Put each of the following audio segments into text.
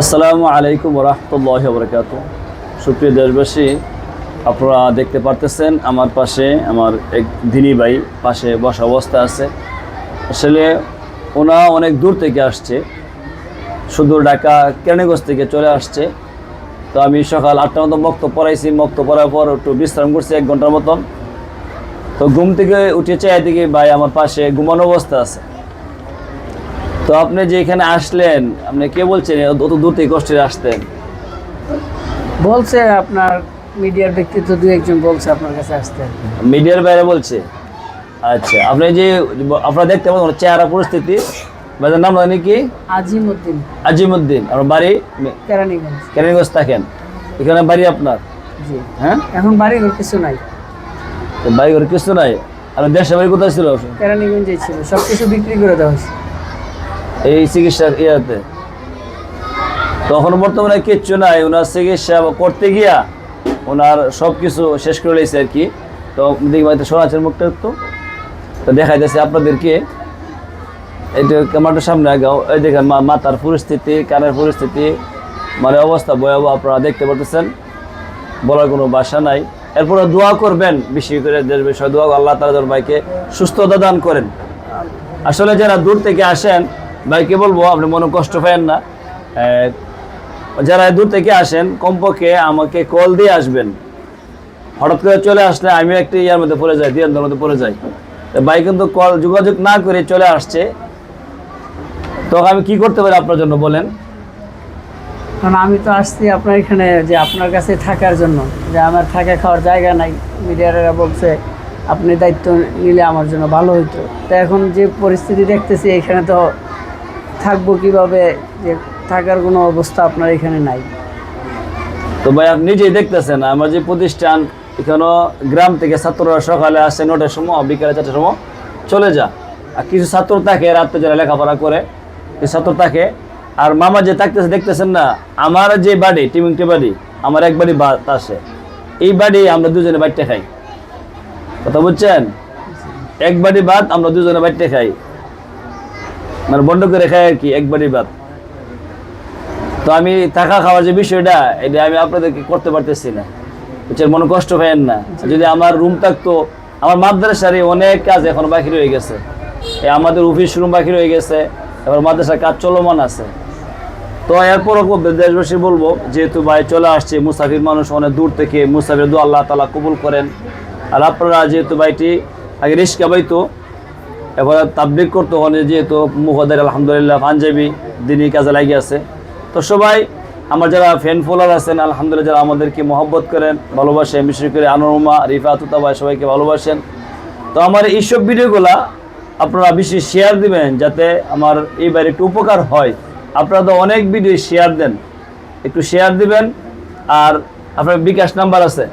আসসালামু আলাইকুম রহমতুল্লাহ বরকাত সুপ্রিয় দেশবাসী, আপনারা দেখতে পারতেছেন আমার পাশে আমার এক দিনী ভাই পাশে বসা অবস্থা আছে। আসলে ওনা অনেক দূর থেকে আসছে, শুধু ঢাকা কেরানীগঞ্জ থেকে চলে আসছে। তো আমি সকাল আটটার মতো মক্ত পড়াইছি মক্ত পড়ার পর একটু বিশ্রাম করছি এক ঘণ্টার মতন। তো ঘুম থেকে উঠেছে এদিকে ভাই আমার পাশে ঘুমানো অবস্থা আছে। তো আপনি যে এখানে আসলেন আপনি কে বলছেন? অত দূর থেকে কষ্টে আসতেন। বলছে আপনার মিডিয়ার ব্যক্তিত্ব দু একজন বলছে আপনার কাছে আসতে। মিডিয়ার বাইরে বলছে? আচ্ছা আপনি যে আপনারা দেখতে পাবেন চেহারা পরিস্থিতি। বাজার নাম জানি কি? আজিমউদ্দিন আজিমুদ্দিন আপনার বাড়ি? কেরানীগঞ্জ। কেরানীগঞ্জ থাকেন। এখানে বাড়ি আপনার? জি। হ্যাঁ? এখন বাড়ির কিছু নাই। বাড়ি ঘর কিছু নাই। আপনার দেশের বাড়ি কোথায় ছিল? কেরানীগঞ্জেই ছিল। সব কিছু বিক্রি করে দেওয়া হয়েছে। এই চিকিৎসার ইয়াতে। তখন বর্তমানে কিচ্ছু নাই ওনার চিকিৎসা করতে গিয়া ওনার সব কিছু শেষ করে লেছে আর কি। তো দেখি বাড়িতে শোনাচ্ছেন মুখটা একটু। তো দেখা যাচ্ছে আপনাদেরকে এটা ক্যামেরাটার সামনে আগাও এই দেখেন মাথার পরিস্থিতি, কানের পরিস্থিতি মানে অবস্থা ভয়াবহ, আপনারা দেখতে পারতেছেন। বলার কোনো বাসা নাই। এরপরে দোয়া করবেন, বেশি করে দেশ বিষয়, দোয়া আল্লাহ তালা ভাইকে সুস্থতা দান করেন। আসলে যারা দূর থেকে আসেন ভাইকে বলব, আপনি মনে কষ্ট পাবেন না। যারা দূর থেকে আসেন, কমপক্ষে আমাকে কল দিয়ে আসবেন। হঠাৎ করে চলে আসলে আমি একটি ইয়ার মধ্যে পড়ে যাই দিয়ার মধ্যে পড়ে যাই। ভাই কিন্তু কল যোগাযোগ না করে চলে আসছে। তো আমি কি করতে পারি আপনার জন্য বলেন? কারণ আমি তো আসছি আপনার এখানে যে আপনার কাছে থাকার জন্য, যে আমার থাকা খাওয়ার জায়গা নাই মিডিয়ারা বলছে আপনি দায়িত্ব নিলে আমার জন্য ভালো হতো তো এখন যে পরিস্থিতি দেখতেছি, এখানে তো থাকব কীভাবে? যে থাকার কোনো অবস্থা আপনার এখানে নাই। তো ভাই, আপনি নিজেই দেখতেছেন, আমার যে প্রতিষ্ঠান এখানে গ্রাম থেকে ছাত্ররা সকালে আসে নটার সময়, বিকালে চারটার সময়, চলে যা। আর কিছু ছাত্র থাকে, রাত্রে যারা লেখাপড়া করে কিছু ছাত্র থাকে। আর মামা যে থাকতেছে, দেখতেছেন না, আমার যে বাড়ি, টিমিংটি বাড়ি, আমার এক বাড়ি আসে এই বাড়ি আমরা দুজনে বাড়িতে খাই। কথা বুঝছেন? এক বাড়ি ভাত, আমরা দুজনে বাড়িতে খাই। মানে বন্ধ করে খাই আর কি এক বাড়ি ভাত। তো আমি থাকা খাওয়ার যে বিষয়টা, এটা আমি আপনাদেরকে করতে পারতেছি না। বুঝছেন, মনে কষ্ট পাইয়েন না। যদি আমার রুম থাকতো, আমার মাদ্রাসারে অনেক কাজ এখন বাকি রয়ে গেছে। আমাদের অফিস রুম বাকি রয়ে গেছে, এবার মাদ্রাসার কাজ চলমান আছে। তো এরপরও দেশবাসী বলব, যেহেতু ভাই চলে আসছে, মুসাফির মানুষ অনেক দূর থেকে, মুসাফির দু আল্লাহ তালা কবুল করেন। আর আপনারা যেহেতু ভাইটি আগে রিস্কা বাইতো এবার তাবলিক করতে হলে যেহেতু মুখদের আলহামদুলিল্লাহ পাঞ্জাবি দিনই কাজে লাগিয়ে আছে। তো সবাই, আমার যারা ফ্যান ফলোয়ার আছেন, আলহামদুলিল্লাহ যারা আমাদেরকে মহব্বত করেন, ভালোবাসেন বিশেষ করে আনোরমা রিফা তুতা ভাই সবাইকে ভালোবাসেন। তো আমার এইসব ভিডিওগুলা আপনারা বেশি শেয়ার দিবেন যাতে আমার এইবার একটু উপকার হয়। আপনারা তো অনেক ভিডিও শেয়ার দেন, একটু শেয়ার দিবেন। আর আপনার বিকাশ নাম্বার আছে।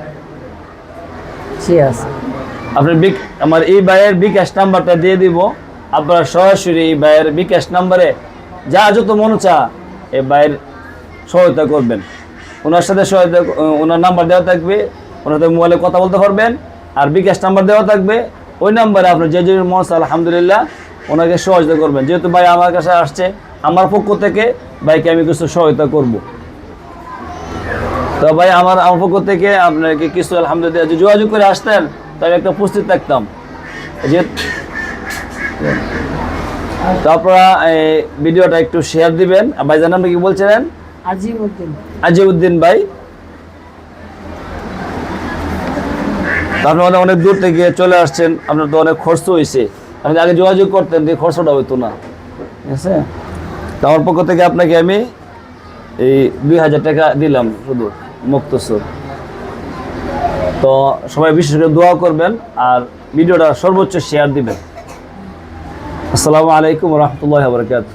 আপনার বিক আমার এই ভাইয়ের বিকাশ নাম্বারটা দিয়ে দিব। আপনার সরাসরি এই ভাইয়ের বিকাশ নাম্বারে যা যত মনে চা এই ভাইয়ের সহায়তা করবেন। ওনার সাথে সহায়তা ওনার নাম্বার দেওয়া থাকবে ওনার সাথে মোবাইলে কথা বলতে পারবেন আর বিকাশ নাম্বার দেওয়া থাকবে। ওই নাম্বারে আপনার যে যে মন চায়, আলহামদুলিল্লাহ ওনাকে সহযোগিতা করবেন। যেহেতু ভাই আমার কাছে আসছে আমার পক্ষ থেকে ভাইকে আমি কিছু সহায়তা করব। তো ভাই আমার আমার পক্ষ থেকে আপনাকে কিছু আলহামদুলিল্লাহ যোগাযোগ করে আসতেন তাহলে একটা উপস্থিত থাকতাম। যে তো আপনারা এই ভিডিওটা একটু শেয়ার দিবেন। আর ভাইজান নামটা কি বলছিলেন? আজিমউদ্দিন আজিউদ্দিন ভাই। আপনি অনেক অনেক দূর থেকে চলে আসছেন। আপনার তো অনেক খরচ হয়েছে। আপনি আগে যোগাযোগ করতেন যে খরচটা হইতো না। ঠিক আছে? তো আমার পক্ষ থেকে আপনাকে আমি এই দুই হাজার টাকা দিলাম শুধু মুক্তসর তো সবাই বিশেষ করে দোয়া করবেন আর ভিডিওটা সর্বোচ্চ শেয়ার দিবেন। আসসালামু আলাইকুম রহমতুল্লাহ বরকাত